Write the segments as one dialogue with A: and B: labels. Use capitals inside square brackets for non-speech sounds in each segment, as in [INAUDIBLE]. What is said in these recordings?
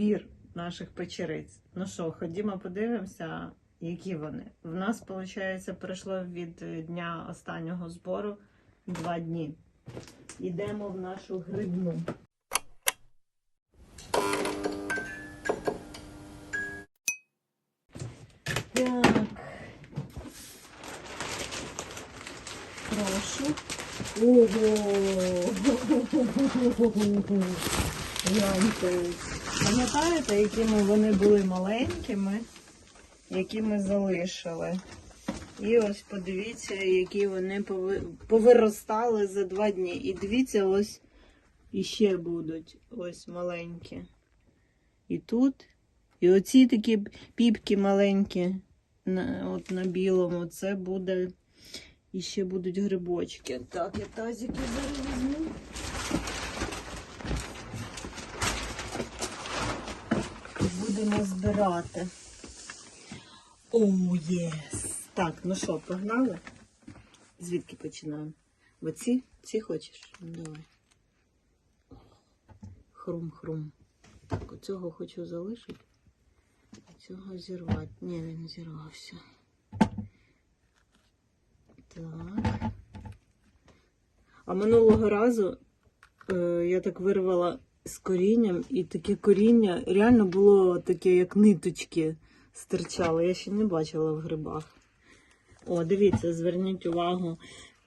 A: збір наших печериць. Ну що, ходімо подивимося, які вони. В нас, виходить, пройшло від дня останнього збору два дні. Йдемо в нашу грибну. Так. Прошу. Ого! [LAUGHS] Пам'ятаєте, якими вони були маленькими, які ми залишили? І ось подивіться, які вони повиростали за два дні. І дивіться, ось іще будуть ось маленькі. І тут. І оці такі піпки маленькі от на білому, це буде. І ще будуть грибочки. Так, я тазики зараз візьму. І будемо збирати. О, єс! Так, ну що, погнали? Звідки починаємо? Оці? Ці хочеш? Давай. Хрум-хрум. Так, оцього хочу залишити. Цього зірвати. Ні, він зірвався. Так. А минулого разу е, я так вирвала з корінням, і таке коріння реально було таке, як ниточки стирчало. Я ще не бачила в грибах. О, дивіться, зверніть увагу,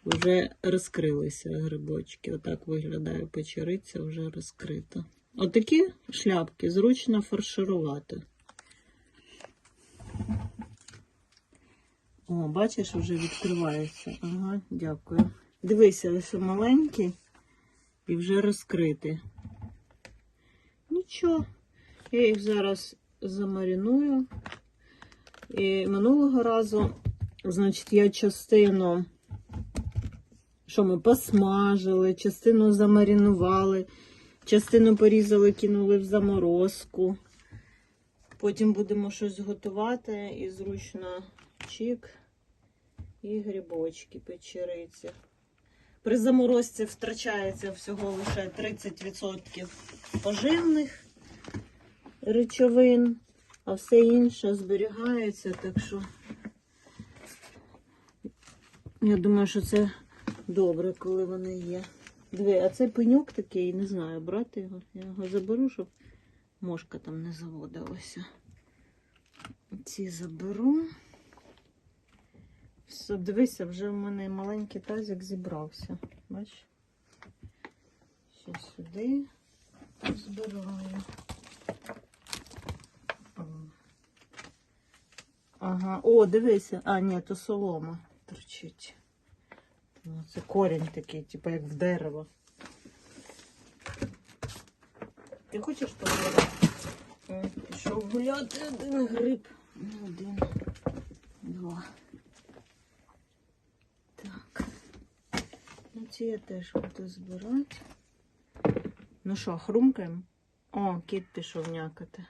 A: вже розкрилися грибочки. Отак виглядає печериця, вже розкрита. Отакі шляпки зручно фарширувати. О, бачиш, вже відкривається. Ага, дякую. Дивися, ось маленький і вже розкритий. Нічого. Я їх зараз замариную. І минулого разу, значить, я частину, що ми посмажили, частину замаринували, частину порізали, кинули в заморозку. Потім будемо щось готувати і зручно чик і грибочки печериці. При заморозці втрачається всього лише 30% поживних речовин, а все інше зберігається, так що я думаю, що це добре, коли вони є. Диви, а це пеньок такий, не знаю, брати його. Я його заберу, щоб мошка там не заводилася. Ці заберу. Все, дивися, вже в мене маленький тазик зібрався. Бачиш? Ще сюди збираю. Ага, о, дивися. А, ні, то солома торчить. Ну, Це корінь такий, типу як в дерево. Ти хочеш погуляти? Пішов гуляти один гриб. Не один, два. Так. Ну, ці я теж буду збирати. Ну що, хрумкаємо? О, кіт пішов някати.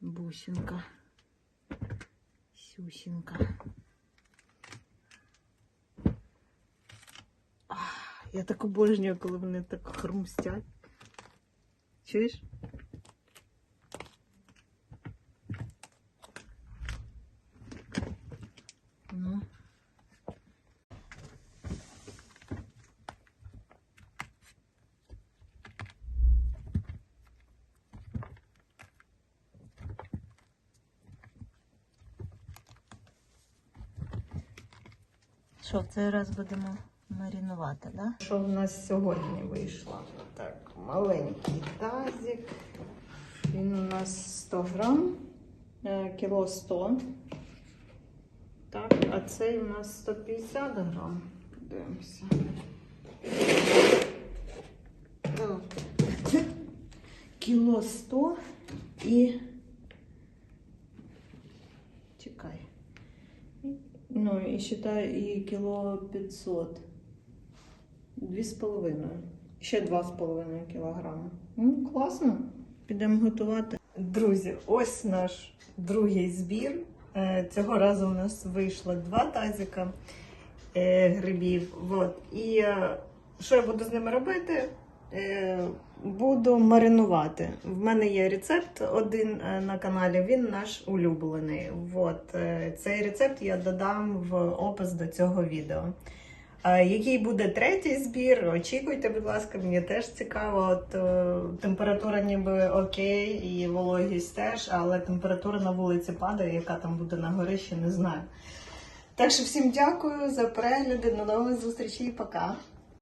A: Бусинка. Сюсінка. Я так обожнюю, коли вони так хрумстять. Чуєш? Ну. Що, в цей раз будемо маринувати, да? Що в нас сьогодні вийшло? Так, маленький тазик. Він у нас 100 грам, е, кіло 100. Так, а цей у нас 150 грам. Подивимося. Кіло 100 і. Ну, і считай, і кіло 500. Дві з половиною. Ще два з половиною кілограми. Ну, класно. Підемо готувати. Друзі, ось наш другий збір. Е, Цього разу у нас вийшло два тазика е, грибів. От. І е, що я буду з ними робити? Е, буду маринувати. В мене є рецепт один е, на каналі, він наш улюблений. От, е, цей рецепт я додам в опис до цього відео. Який буде третій збір? Очікуйте, будь ласка, мені теж цікаво. От, температура ніби окей, і вологість теж, але температура на вулиці падає, яка там буде на горі, ще не знаю. Так що всім дякую за перегляди. До нових зустрічей. Пока.